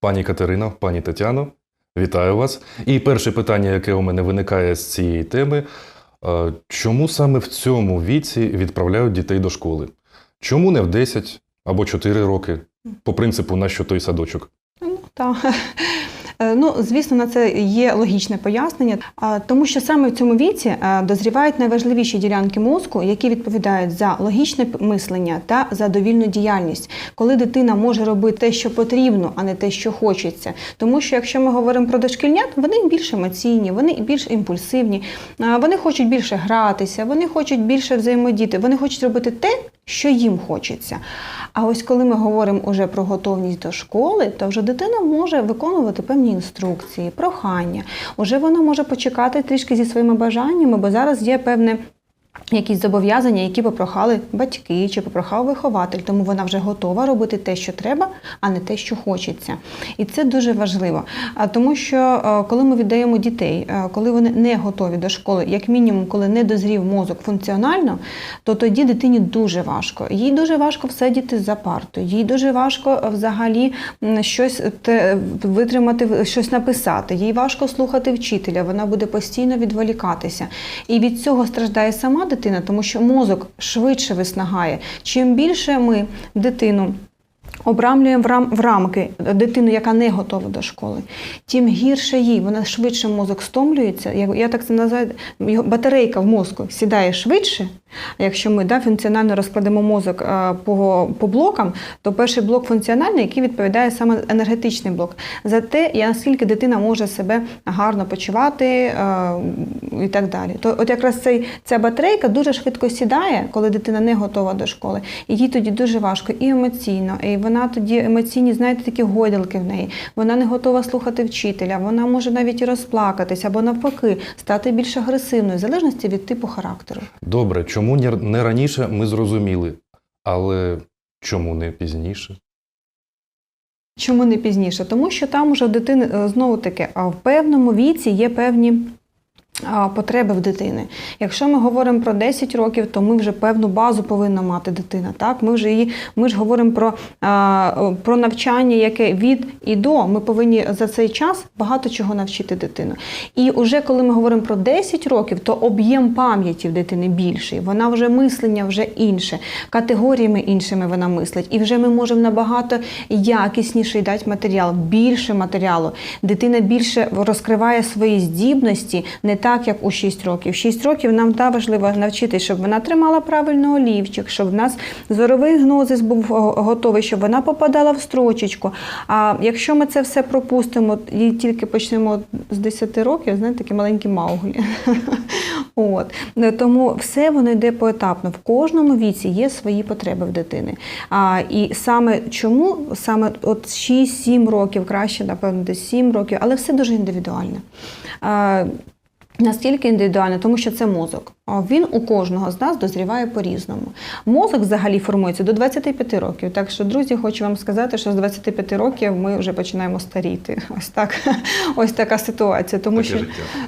Пані Катерино, пані Тетяно, вітаю вас. І перше питання, яке у мене виникає з цієї теми: е, чому саме в цьому віці відправляють дітей до школи? Чому не в 10 або 4 роки? По принципу, на що той садочок? Ну, так. Е, Ну, звісно, на це є логічне пояснення, тому що саме в цьому віці е, дозрівають найважливіші ділянки мозку, які відповідають за логічне мислення та за довільну діяльність, коли дитина може робити те, що потрібно, а не те, що хочеться. Тому що якщо ми говоримо про дошкільнят, вони більш емоційні, вони більш імпульсивні, вони хочуть більше гратися, вони хочуть більше взаємодіяти, вони хочуть робити те, що їм хочеться. А ось коли ми говоримо уже про готовність до школи, то вже дитина може виконувати певні інструкції, прохання. Уже вона може почекати трішки зі своїми бажаннями, бо зараз є певне. Якісь зобов'язання, які попрохали батьки чи попрохав вихователь, тому вона вже готова робити те, що треба, а не те, що хочеться. І це дуже важливо. Тому що е, коли ми віддаємо дітей, е, коли вони не готові до школи, як мінімум, коли не дозрів мозок функціонально, то тоді дитині дуже важко. Їй дуже важко всидіти за партою, їй дуже важко е, взагалі щось витримати, щось написати. Їй важко слухати вчителя, вона буде постійно відволікатися. І від цього страждає сама дитина, тому що мозок швидше виснагає. Чим більше ми дитину обрамлюємо в, рам, в рамки дитину, яка не готова до школи, тим гірше їй, вона швидше мозок стомлюється. Я, я так це називаю, батарейка в мозку сідає швидше. А якщо ми да, функціонально розкладемо мозок е, по, по блокам, то перший блок функціональний, який відповідає саме енергетичний блок. За те, наскільки дитина може себе гарно почувати е, і так далі. То от якраз цей, ця батарейка дуже швидко сідає, коли дитина не готова до школи. І їй тоді дуже важко і емоційно, і вона тоді емоційні, знаєте, такі гойдалки в неї. Вона не готова слухати вчителя, вона може навіть і розплакатись, або навпаки, стати більш агресивною, в залежності від типу характеру. Добре, чому не- раніше ми зрозуміли, але чому не пізніше? Чому не пізніше? Тому що там уже дитини е, знову таки а в певному віці є певні. Потреби в дитини. Якщо ми говоримо про 10 років, то ми вже певну базу повинна мати дитина. Так, ми вже її, ми ж говоримо про, про навчання, яке від і до. Ми повинні за цей час багато чого навчити дитину. І вже коли ми говоримо про 10 років, то об'єм пам'яті в дитини більший. Вона вже мислення вже інше, категоріями іншими вона мислить. І вже ми можемо набагато якісніший дати матеріал, більше матеріалу. Дитина більше розкриває свої здібності не так, як у 6 років. 6 років нам та важливо навчити, щоб вона тримала правильно олівчик, щоб в нас зоровий гнозис був готовий, щоб вона попадала в строчечку. А якщо ми це все пропустимо і тільки почнемо з 10 років, знаєте, такі маленькі мауглі. От. Тому все воно йде поетапно. В кожному віці є свої потреби в дитини. А, і саме чому саме от 6-7 років, краще, напевно, десь 7 років, але все дуже індивідуально. А, Настільки індивідуально, тому що це мозок. Він у кожного з нас дозріває по-різному. Мозок взагалі формується до 25 років. Так що, друзі, хочу вам сказати, що з 25 років ми вже починаємо старіти. Ось так, ось така ситуація. Тому що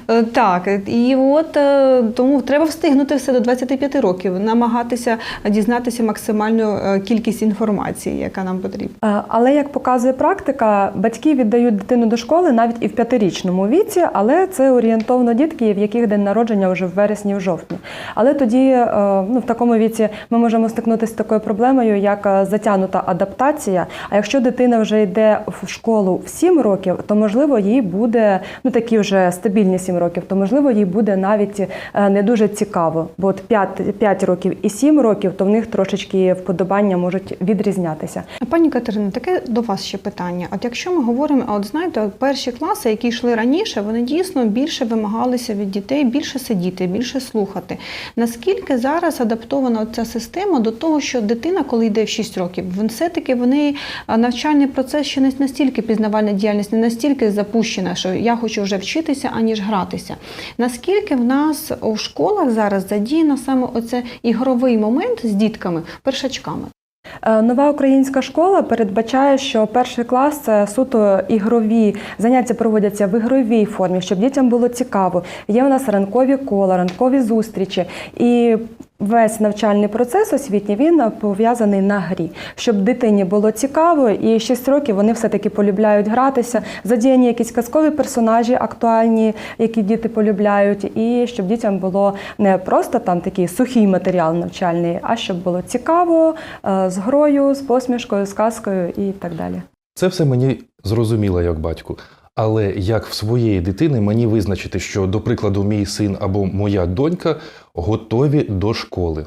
Е, Так, і от е, тому треба встигнути все до 25 років, намагатися дізнатися максимальну е, кількість інформації, яка нам потрібна. Але як показує практика, батьки віддають дитину до школи навіть і в п'ятирічному віці, але це орієнтовно дітки, в яких день народження вже в вересні, в жовтні. Але тоді, е, ну в такому віці, ми можемо стикнутися з такою проблемою, як е, затягнута адаптація. А якщо дитина вже йде в школу в 7 років, то можливо їй буде ну такі вже стабільні 7 років, то можливо їй буде навіть е, не дуже цікаво. Бо от 5, 5 років і 7 років, то в них трошечки вподобання можуть відрізнятися. Пані Катерино, таке до вас ще питання. От якщо ми говоримо, от знаєте, от перші класи, які йшли раніше, вони дійсно більше вимагалися від дітей, більше сидіти, більше слухати. Наскільки зараз адаптована ця система до того, що дитина, коли йде в 6 років, все-таки вони а, навчальний процес ще не настільки пізнавальна діяльність, не настільки запущена, що я хочу вже вчитися, аніж гратися. Наскільки в нас у школах зараз задіяно саме оце ігровий момент з дітками, першачками? Е, Нова українська школа передбачає, що перший клас це суто ігрові заняття проводяться в ігровій формі, щоб дітям було цікаво. Є у нас ранкові кола, ранкові зустрічі. І Весь навчальний процес освітній він пов'язаний на грі, щоб дитині було цікаво, і 6 років вони все-таки полюбляють гратися, задіяні якісь казкові персонажі актуальні, які діти полюбляють, і щоб дітям було не просто там такий сухий матеріал навчальний, а щоб було цікаво е, з грою, з посмішкою, з казкою і так далі. Це все мені зрозуміло як батьку. Але як в своєї дитини мені визначити, що, до прикладу, мій син або моя донька готові до школи?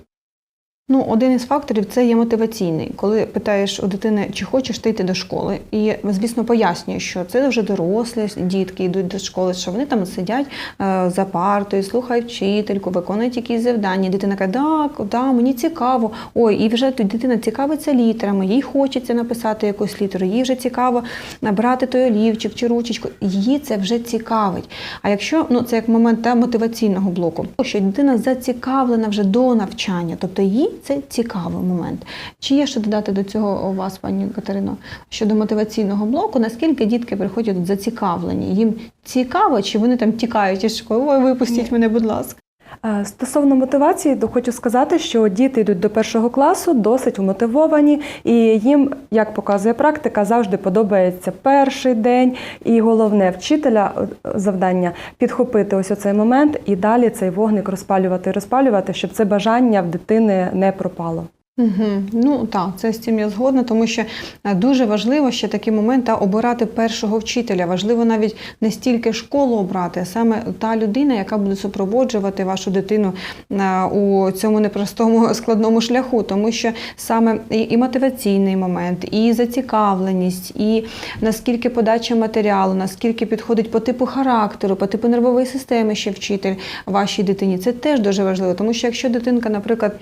Ну, один із факторів це є мотиваційний. Коли питаєш у дитини, чи хочеш ти йти до школи, і звісно пояснює, що це вже дорослі дітки йдуть до школи, що вони там сидять е, за партою, слухають вчительку, виконують якісь завдання. Дитина каже, так, да, мені цікаво. Ой, і вже тут дитина цікавиться літерами, їй хочеться написати якусь літеру, їй вже цікаво набрати той олівчик чи ручечку. Її це вже цікавить. А якщо ну це як момент та, мотиваційного блоку, що дитина зацікавлена вже до навчання, тобто їй це цікавий момент. Чи є що додати до цього у вас, пані Катерино, щодо мотиваційного блоку? Наскільки дітки приходять зацікавлені? Їм цікаво, чи вони там тікають із школи? Ой, випустіть мене, будь ласка. Е, Стосовно мотивації, то хочу сказати, що діти йдуть до першого класу досить вмотивовані, і їм, як показує практика, завжди подобається перший день. І головне вчителя е, завдання підхопити ось оцей момент і далі цей вогник розпалювати, розпалювати, щоб це бажання в дитини не пропало. Угу. Ну так, це з цим я згодна, тому що е, дуже важливо ще такий момент та обирати першого вчителя. Важливо навіть не стільки школу обрати, а саме та людина, яка буде супроводжувати вашу дитину е, у цьому непростому складному шляху, тому що саме і, і мотиваційний момент, і зацікавленість, і наскільки подача матеріалу, наскільки підходить по типу характеру, по типу нервової системи ще вчитель вашій дитині, це теж дуже важливо, тому що якщо дитинка, наприклад.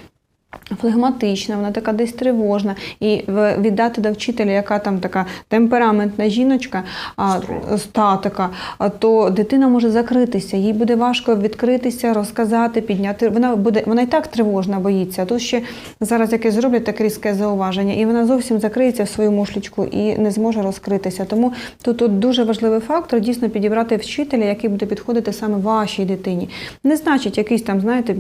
Флегматична, вона така десь тривожна, і віддати до вчителя, яка там така темпераментна жіночка, а, та, то дитина може закритися, їй буде важко відкритися, розказати, підняти. Вона буде, вона і так тривожна, боїться. А тут ще зараз якесь зроблять таке різке зауваження, і вона зовсім закриється в свою мушлічку і не зможе розкритися. Тому тут, тут дуже важливий фактор дійсно підібрати вчителя, який буде підходити саме вашій дитині. Не значить, якийсь там, знаєте.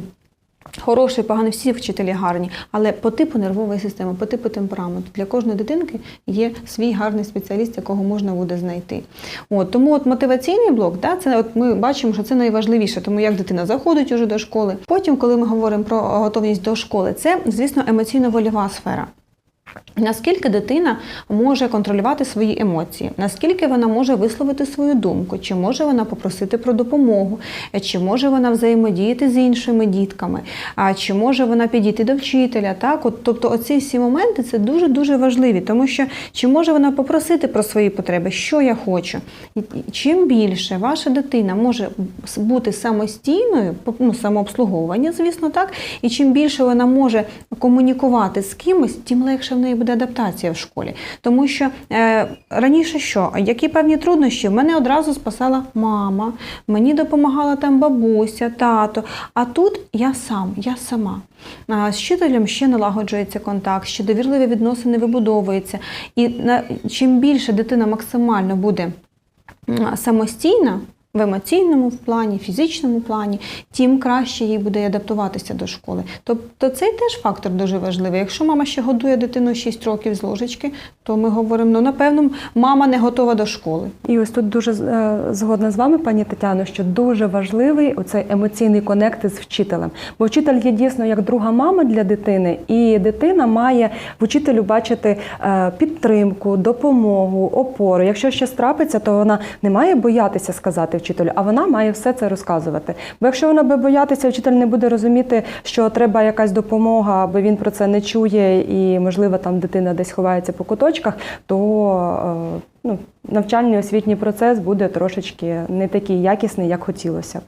Хороший, поганий, всі вчителі гарні, але по типу нервової системи, по типу темпераменту для кожної дитинки є свій гарний спеціаліст, якого можна буде знайти. От тому от мотиваційний блок, да, це от ми бачимо, що це найважливіше, тому як дитина заходить уже до школи. Потім, коли ми говоримо про готовність до школи, це звісно емоційно-вольова сфера. Наскільки дитина може контролювати свої емоції, наскільки вона може висловити свою думку, чи може вона попросити про допомогу, чи може вона взаємодіяти з іншими дітками, чи може вона підійти до вчителя. Так, от, тобто, оці всі моменти це дуже дуже важливі, тому що чи може вона попросити про свої потреби, що я хочу. Чим більше ваша дитина може бути самостійною, ну, самообслуговування, звісно, так, і чим більше вона може комунікувати з кимось, тим легше в неї буде адаптація в школі. Тому що е, раніше що? Які певні труднощі? Мене одразу спасала мама, мені допомагала там бабуся, тато. А тут я сам, я сама. А, з вчителем ще налагоджується контакт, ще довірливі відносини вибудовуються. І на, чим більше дитина максимально буде самостійна в емоційному плані, фізичному плані, тим краще їй буде адаптуватися до школи. Тобто цей теж фактор дуже важливий. Якщо мама ще годує дитину 6 років з ложечки, то ми говоримо, ну напевно, мама не готова до школи. І ось тут дуже е, згодна з вами, пані Тетяно, що дуже важливий оцей емоційний конект з вчителем. Бо вчитель є дійсно як друга мама для дитини, і дитина має в учителю бачити е, підтримку, допомогу, опору. Якщо щось трапиться, то вона не має боятися сказати вчителю, а вона має все це розказувати. Бо якщо вона буде боятися, вчитель не буде розуміти, що треба якась допомога, бо він про це не чує, і можливо там дитина десь ховається по куточках, то е, ну, навчальний освітній процес буде трошечки не такий якісний, як хотілося.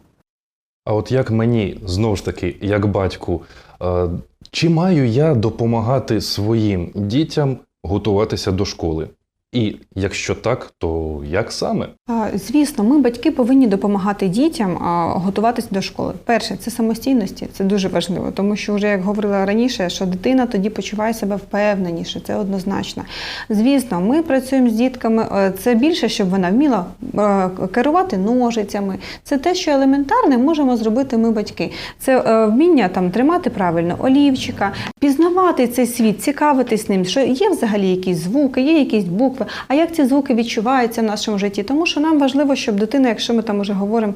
А от як мені, знову ж таки, як батьку, е, чи маю я допомагати своїм дітям готуватися до школи? І якщо так, то як саме? Звісно, ми, батьки, повинні допомагати дітям готуватись до школи. Перше, це самостійності, це дуже важливо, тому що вже як говорила раніше, що дитина тоді почуває себе впевненіше, це однозначно. Звісно, ми працюємо з дітками. е, Це більше, щоб вона вміла е, керувати ножицями. Це те, що елементарне можемо зробити ми, батьки. Це е, вміння там тримати правильно олівчика, пізнавати цей світ, цікавитись ним, що є взагалі якісь звуки, є якісь букви. А як ці звуки відчуваються в нашому житті? Тому що нам важливо, щоб дитина, якщо ми там уже говоримо,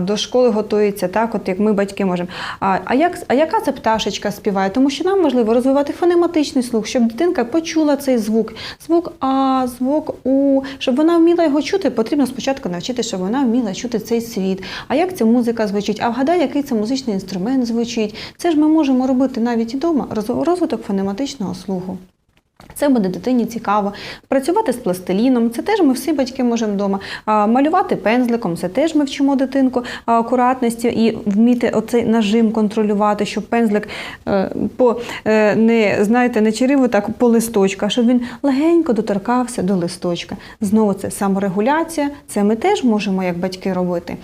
до школи готується, так, от як ми батьки можемо. А, а, як, а яка це пташечка співає? Тому що нам важливо розвивати фонематичний слух, щоб дитинка почула цей звук. Звук А, звук У, щоб вона вміла його чути, потрібно спочатку навчити, щоб вона вміла чути цей світ. А як ця музика звучить? А вгадай, який це музичний інструмент звучить. Це ж ми можемо робити навіть і вдома розвиток фонематичного слуху. Це буде дитині цікаво. Працювати з пластиліном, це теж ми всі батьки можемо вдома. Малювати пензликом, це теж ми вчимо дитинку акуратності і вміти оцей нажим контролювати, щоб пензлик е, по е, не знаєте, не чирив так по листочку, щоб він легенько доторкався до листочка. Знову це саморегуляція, це ми теж можемо як батьки робити.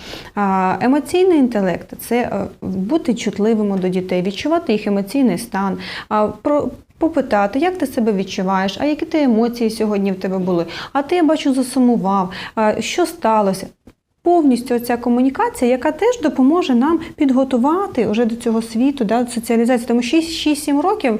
Емоційний інтелект це е, бути чутливими до дітей, відчувати їх емоційний стан. Попитати, як ти себе відчуваєш, а які ти емоції сьогодні в тебе були? А ти я бачу засумував, що сталося? Повністю ця комунікація, яка теж допоможе нам підготувати вже до цього світу, да, соціалізації. Тому 6-7 років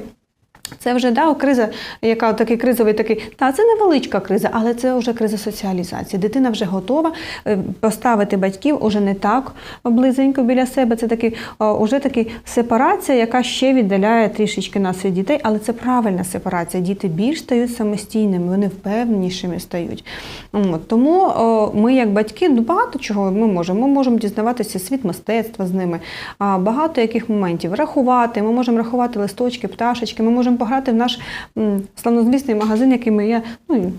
це вже да, криза, яка такий кризовий такий. Та це невеличка криза, але це вже криза соціалізації. Дитина вже готова е, поставити батьків уже не так близенько біля себе. Це такий уже такий сепарація, яка ще віддаляє трішечки нас від дітей, але це правильна сепарація. Діти більш стають самостійними, вони впевненішими стають. Тому ми, як батьки, ну, багато чого ми можемо. Ми можемо дізнаватися світ мистецтва з ними, багато яких моментів рахувати. Ми можемо рахувати листочки, пташечки. Ми можемо пограти в наш славнозвісний магазин, який ми є. Ну,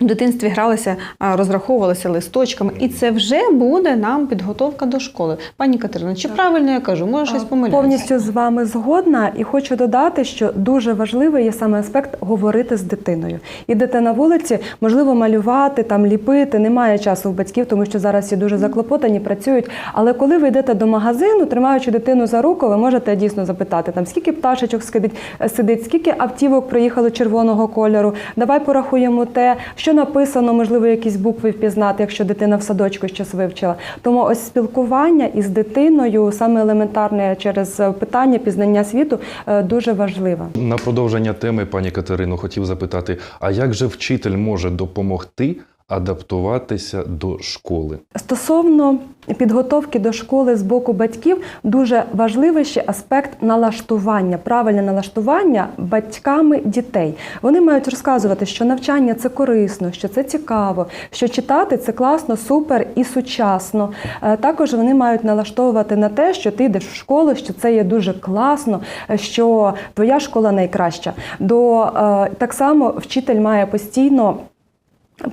в дитинстві гралися, розраховувалися листочками, і це вже буде нам підготовка до школи. Пані Катерина, чи правильно я кажу? Може щось помиляюся? Повністю з вами згодна, і хочу додати, що дуже важливий є саме аспект говорити з дитиною. Ідете на вулиці, можливо, малювати, там ліпити. Немає часу у батьків, тому що зараз всі дуже заклопотані, працюють. Але коли ви йдете до магазину, тримаючи дитину за руку, ви можете дійсно запитати, там скільки пташечок сидить, сидить, скільки автівок проїхало червоного кольору. Давай порахуємо те, що написано, можливо, якісь букви впізнати, якщо дитина в садочку щось вивчила. Тому ось спілкування із дитиною, саме елементарне через питання пізнання світу, е, дуже важливе. На продовження теми, пані Катерину, хотів запитати: а як же вчитель може допомогти адаптуватися до школи? Стосовно підготовки до школи з боку батьків, дуже важливий ще аспект налаштування, правильне налаштування батьками дітей. Вони мають розказувати, що навчання це корисно, що це цікаво, що читати це класно, супер і сучасно. Е, Також вони мають налаштовувати на те, що ти йдеш в школу, що це є дуже класно, що твоя школа найкраща. До е, так само вчитель має постійно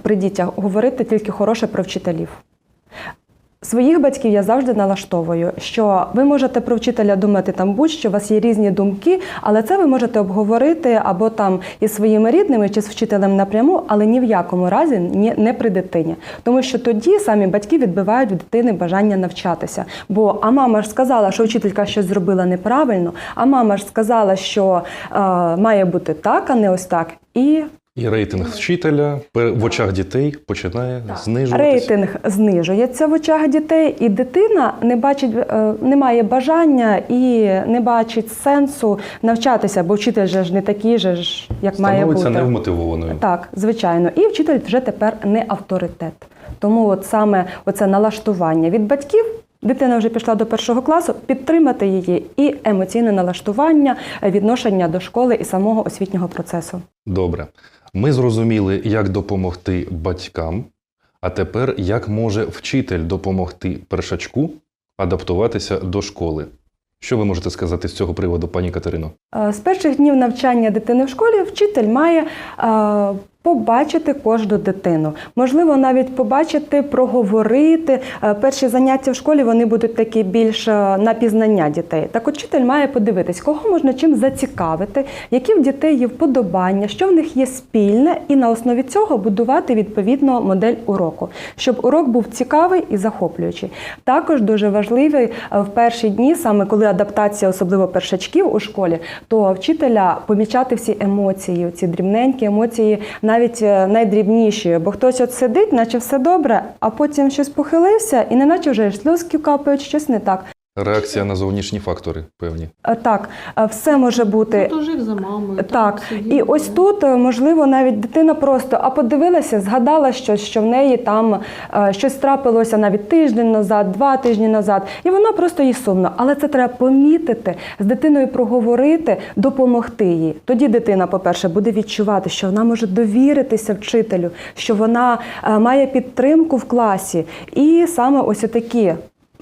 при дітях говорити тільки хороше про вчителів. Своїх батьків я завжди налаштовую, що ви можете про вчителя думати там будь-що, у вас є різні думки, але це ви можете обговорити або там із своїми рідними чи з вчителем напряму, але ні в якому разі не при дитині. Тому що тоді самі батьки відбивають в дитини бажання навчатися. Бо а мама ж сказала, що вчителька щось зробила неправильно, а мама ж сказала, що е, має бути так, а не ось так. І І рейтинг вчителя пер- в очах дітей починає знижуватися. Рейтинг знижується в очах дітей, і дитина не бачить, е, не має бажання і не бачить сенсу навчатися, бо вчитель же ж не такий же ж, як має Становиться бути. невмотивованою. Так, звичайно. І вчитель вже тепер не авторитет. Тому от саме оце налаштування від батьків. Дитина вже пішла до першого класу, підтримати її і емоційне налаштування, е, відношення до школи і самого освітнього процесу. Добре. Ми зрозуміли, як допомогти батькам, а тепер як може вчитель допомогти першачку адаптуватися до школи. Що ви можете сказати з цього приводу, пані Катерино? Е, З перших днів навчання дитини в школі вчитель має е, Побачити кожну дитину, можливо, навіть побачити, проговорити. Е, Перші заняття в школі вони будуть такі більш е, на пізнання дітей. Так от вчитель має подивитись, кого можна чим зацікавити, які в дітей є вподобання, що в них є спільне, і на основі цього будувати відповідно модель уроку, щоб урок був цікавий і захоплюючий. Також дуже важливий е, в перші дні, саме коли адаптація, особливо першачків у школі, то вчителя помічати всі емоції, ці дрібненькі емоції, навіть е, найдрібніші. Бо хтось от сидить, наче все добре, а потім щось похилився, і неначе вже шлюзки капають, щось не так. Реакція на зовнішні фактори певні. Е, Так, е, все може бути. Тужив за мамою. Так, і ось тут е, можливо навіть дитина просто а подивилася, згадала щось, що в неї там щось трапилося навіть тиждень назад, два тижні назад, і вона просто їй сумно. Але це треба помітити, з дитиною проговорити, допомогти їй. Тоді дитина, по-перше, буде відчувати, що вона може довіритися вчителю, що вона має підтримку в класі. І саме ось такі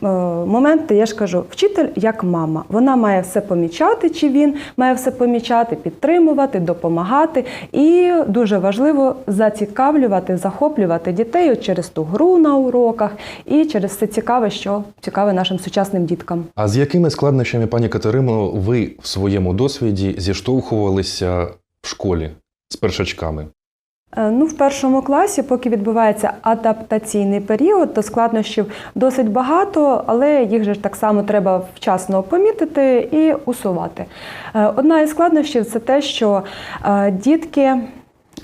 моменти, я ж кажу, вчитель як мама. Вона має все помічати, чи він має все помічати, підтримувати, допомагати. І дуже важливо зацікавлювати, захоплювати дітей через ту гру на уроках і через все цікаве, що цікаве нашим сучасним діткам. А з якими складнощами, пані Катерино, ви в своєму досвіді зіштовхувалися в школі з першачками? Е, Ну, в першому класі, поки відбувається адаптаційний період, то складнощів досить багато, але їх же так само треба вчасно помітити і усувати. Е, Одна із складнощів це те, що е, дітки.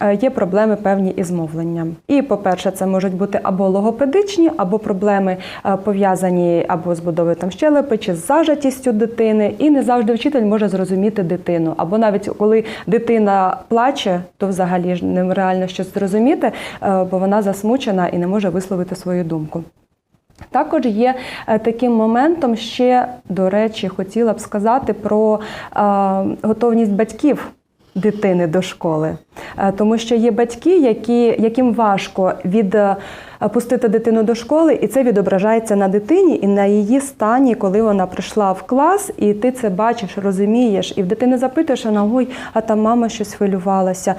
Е, Є проблеми певні із мовленням. І, по-перше, це можуть бути або логопедичні, або проблеми е, пов'язані або з будовою там щелепи, чи з зажатістю дитини. І не завжди вчитель може зрозуміти дитину. Або навіть коли дитина плаче, то взагалі ж нереально щось зрозуміти, е, бо вона засмучена і не може висловити свою думку. Також є таким моментом ще, до речі, хотіла б сказати про готовність батьків дитини до школи. Е, Тому що є батьки, які, яким важко відпустити дитину до школи, і це відображається на дитині і на її стані, коли вона прийшла в клас, і ти це бачиш, розумієш. І в дитини запитуєш, вона ой, а там мама щось хвилювалася.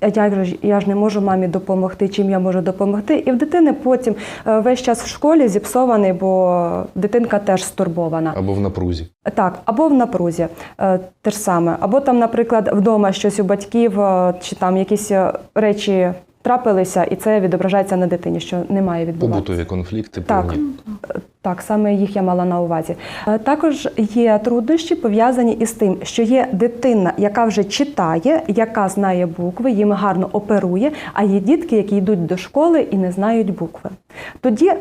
А я ж я ж не можу мамі допомогти, чим я можу допомогти. І в дитини потім е, весь час в школі зіпсований, бо дитинка теж стурбована. Або в напрузі? Так, або в напрузі е, те ж саме, або там, наприклад, вдома щось у батьків, е, чи там якісь е, речі трапилися, і це відображається на дитині, що не має відбуватися. Побутові конфлікти Так. певні. Так, саме їх я мала на увазі. Е, Також є труднощі пов'язані із тим, що є дитина, яка вже читає, яка знає букви, їм гарно оперує, а є дітки, які йдуть до школи і не знають букви. Тоді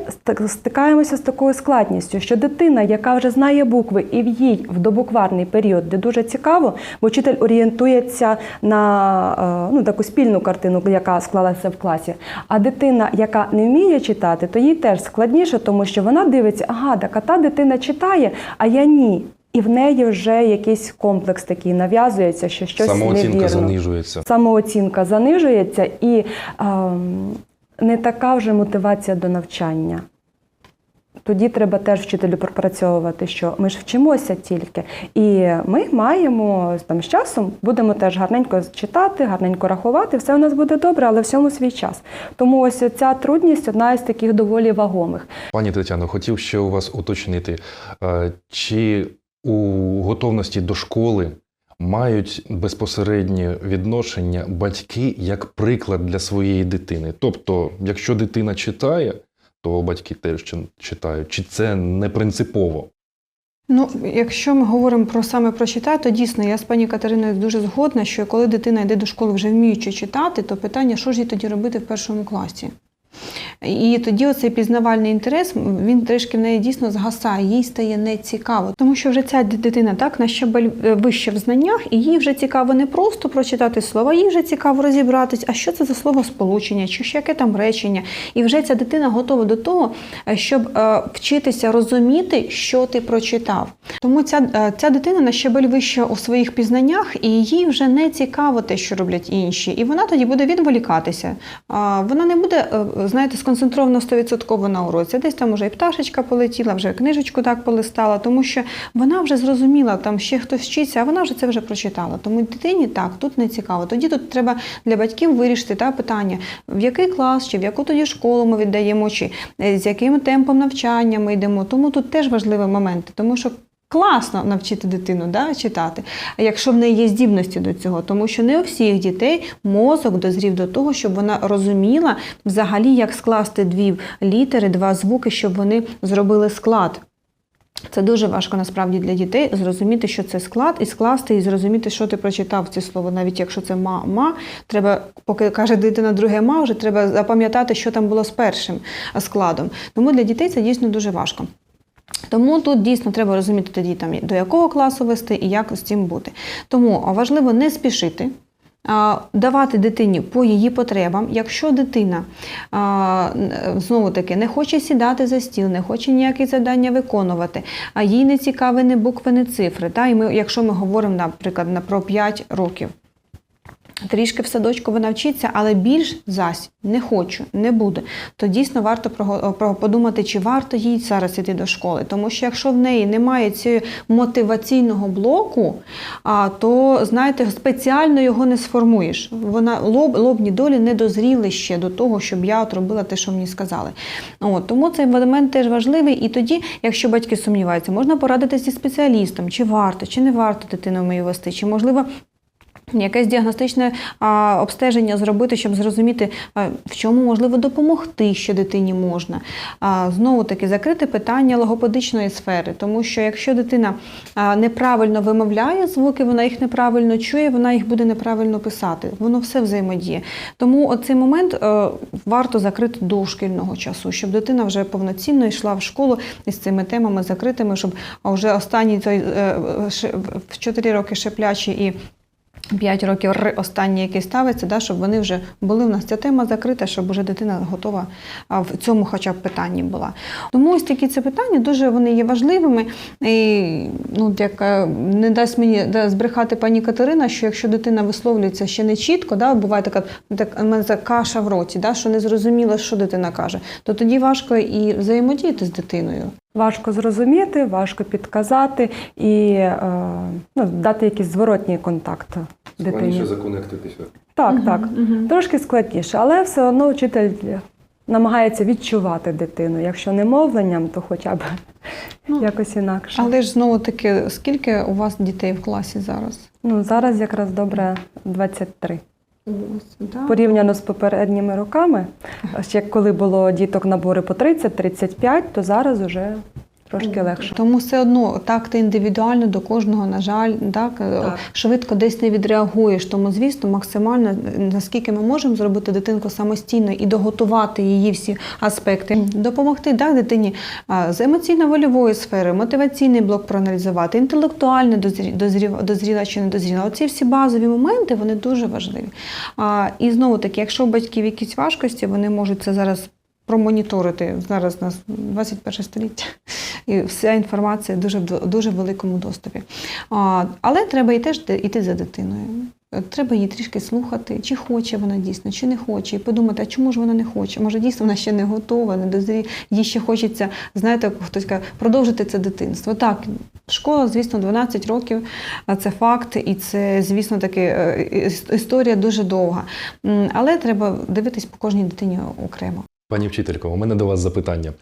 стикаємося з такою складністю, що дитина, яка вже знає букви, і в їй в добукварний період, де дуже цікаво, бо вчитель орієнтується на е, ну, таку спільну картину, яка склалася в класі. А дитина, яка не вміє читати, то їй теж складніше, тому що вона дивиться, ага, так а та дитина читає, а я ні. І в неї вже якийсь комплекс такий нав'язується, що щось Самооцінка невірно. занижується. Самооцінка занижується і е, не така вже мотивація до навчання. Тоді треба теж вчителю пропрацьовувати, що ми ж вчимося тільки. І ми маємо там з часом будемо теж гарненько читати, гарненько рахувати, все у нас буде добре, але всьому свій час. Тому ось ця трудність одна із таких доволі вагомих. Пані Тетяно, хотів ще у вас уточнити, е, чи у готовності до школи мають безпосереднє відношення батьки як приклад для своєї дитини? Тобто, якщо дитина читає, то батьки теж чи- читають, чи це не принципово? Ну, якщо ми говоримо про саме про читати, то дійсно я з пані Катериною дуже згодна, що коли дитина йде до школи вже вміючи читати, то питання, що ж їй тоді робити в першому класі. І тоді оцей пізнавальний інтерес він трішки в неї дійсно згасає, їй стає нецікаво. Тому що вже ця дитина так на щабель е, вище в знаннях, і їй вже цікаво не просто прочитати слова, їй вже цікаво розібратись, а що це за слово сполучення, чи ще яке там речення. І вже ця дитина готова до того, е, щоб е, вчитися розуміти, що ти прочитав. Тому ця, ця дитина на щабель вище у своїх пізнаннях, і їй вже не цікаво те, що роблять інші. І вона тоді буде відволікатися. Вона не буде, знаєте, сконцентровано 100% на уроці. Десь там уже і пташечка полетіла, вже книжечку так полистала, тому що вона вже зрозуміла, там ще хтось вчиться, а вона вже це вже прочитала. Тому дитині так, тут не цікаво. Тоді тут треба для батьків вирішити та питання, в який клас, чи в яку тоді школу ми віддаємо, чи е, з яким темпом навчання ми йдемо. Тому тут теж важливі моменти, тому що. Класно навчити дитину да, читати, якщо в неї є здібності до цього, тому що не у всіх дітей мозок дозрів до того, щоб вона розуміла взагалі, як скласти дві літери, два звуки, щоб вони зробили склад. Це дуже важко насправді для дітей зрозуміти, що це склад, і скласти, і зрозуміти, що ти прочитав ці слово. Навіть якщо це ма, ма, треба, поки каже дитина друге ма, вже треба запам'ятати, що там було з першим складом. Тому для дітей це дійсно дуже важко. Тому тут дійсно треба розуміти тоді, там, до якого класу вести і як з цим бути. Тому важливо не спішити. Давати дитині по її потребам. Якщо дитина знову таки не хоче сідати за стіл, не хоче ніякі завдання виконувати, а їй не цікаві не букви, не цифри. Та? І ми, якщо ми говоримо, наприклад, на- про 5 років, Трішки в садочку вона вчиться, але більш зась не хочу, не буде. То дійсно варто подумати, чи варто їй зараз іти до школи. Тому що якщо в неї немає цього мотиваційного блоку, то знаєте, спеціально його не сформуєш. Вона лоб, лобні долі не дозріли ще до того, щоб я от робила те, що мені сказали. От, тому цей елемент теж важливий. І тоді, якщо батьки сумніваються, можна порадитися зі спеціалістом, чи варто, чи не варто дитину мою вести, чи можливо. Якесь діагностичне обстеження зробити, щоб зрозуміти, в чому можливо допомогти, що дитині можна. Знову таки закрити питання логопедичної сфери, тому що якщо дитина неправильно вимовляє звуки, вона їх неправильно чує, вона їх буде неправильно писати. Воно все взаємодіє. Тому оцей момент е, варто закрити до шкільного часу, щоб дитина вже повноцінно йшла в школу із цими темами закритими, щоб вже останній той е, в 4 роки шеплячі і 5 років р останній, який ставиться, да, щоб вони вже були в нас ця тема закрита, щоб вже дитина готова в цьому хоча б питанні була. Тому ось такі ці питання дуже вони є важливими. І ну, як е, не дасть мені да, збрехати пані Катерина, що якщо дитина висловлюється ще не чітко, да, буває така, так, у мене каша в роті, да, що не зрозуміло, що дитина каже, то тоді важко і взаємодіяти з дитиною. Важко зрозуміти, важко підказати і е, ну, дати якийсь зворотній контакт дитині. законектитися. Так, так. Трошки складніше, але все одно вчитель намагається відчувати дитину. Якщо не мовленням, то хоча б Ну, якось інакше. Але ж знову таки, скільки у вас дітей в класі зараз? Ну, зараз якраз добре 23. Ось, да. Порівняно з попередніми роками, ще коли було діток набори по 30-35, то зараз уже трошки легше. Тому все одно так ти індивідуально до кожного, на жаль, так, е, швидко десь не відреагуєш. Тому, звісно, максимально наскільки ми можемо зробити дитинку самостійно і доготувати її всі аспекти, допомогти так, дитині з емоційно-вольової сфери, мотиваційний блок проаналізувати, інтелектуально дозрі- дозріва- дозріла чи не дозріла. Оці всі базові моменти вони дуже важливі. А, і знову таки, якщо у батьків якісь важкості, вони можуть це зараз промоніторити. Зараз у нас 21 століття. І вся інформація дуже в дуже великому доступі. А, але треба і теж йти за дитиною. Треба її трішки слухати, чи хоче вона дійсно, чи не хоче, і подумати, а чому ж вона не хоче? Може, дійсно вона ще не готова, не дозрі, їй ще хочеться, знаєте, хтось каже, продовжити це дитинство. Так, школа, звісно, 12 років, це факт, і це, звісно, таки е, історія дуже довга. Але треба дивитись по кожній дитині окремо. Пані вчителько, у мене до вас запитання.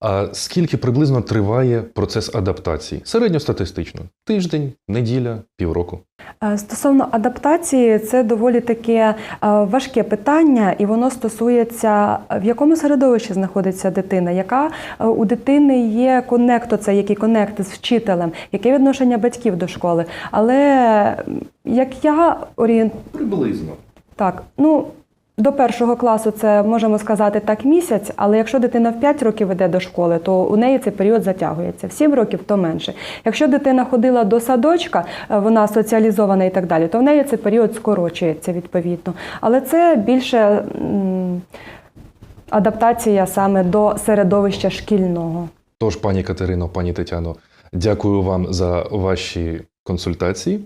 А скільки приблизно триває процес адаптації? Середньостатистично? Тиждень, неділя, півроку. Е, Стосовно адаптації, це доволі таке е, важке питання, і воно стосується, е, в якому середовищі знаходиться дитина, яка у дитини є конект, оце, який конект з вчителем, яке відношення батьків до школи. Але як я орієнт... Приблизно. Так, ну. До першого класу це можемо сказати так місяць, але якщо дитина в 5 років іде до школи, то у неї цей період затягується. В 7 років то менше. Якщо дитина ходила до садочка, е, вона соціалізована і так далі, то в неї цей період скорочується відповідно. Але це більше адаптація саме до середовища шкільного. Тож, пані Катерино, пані Тетяно, дякую вам за ваші консультації.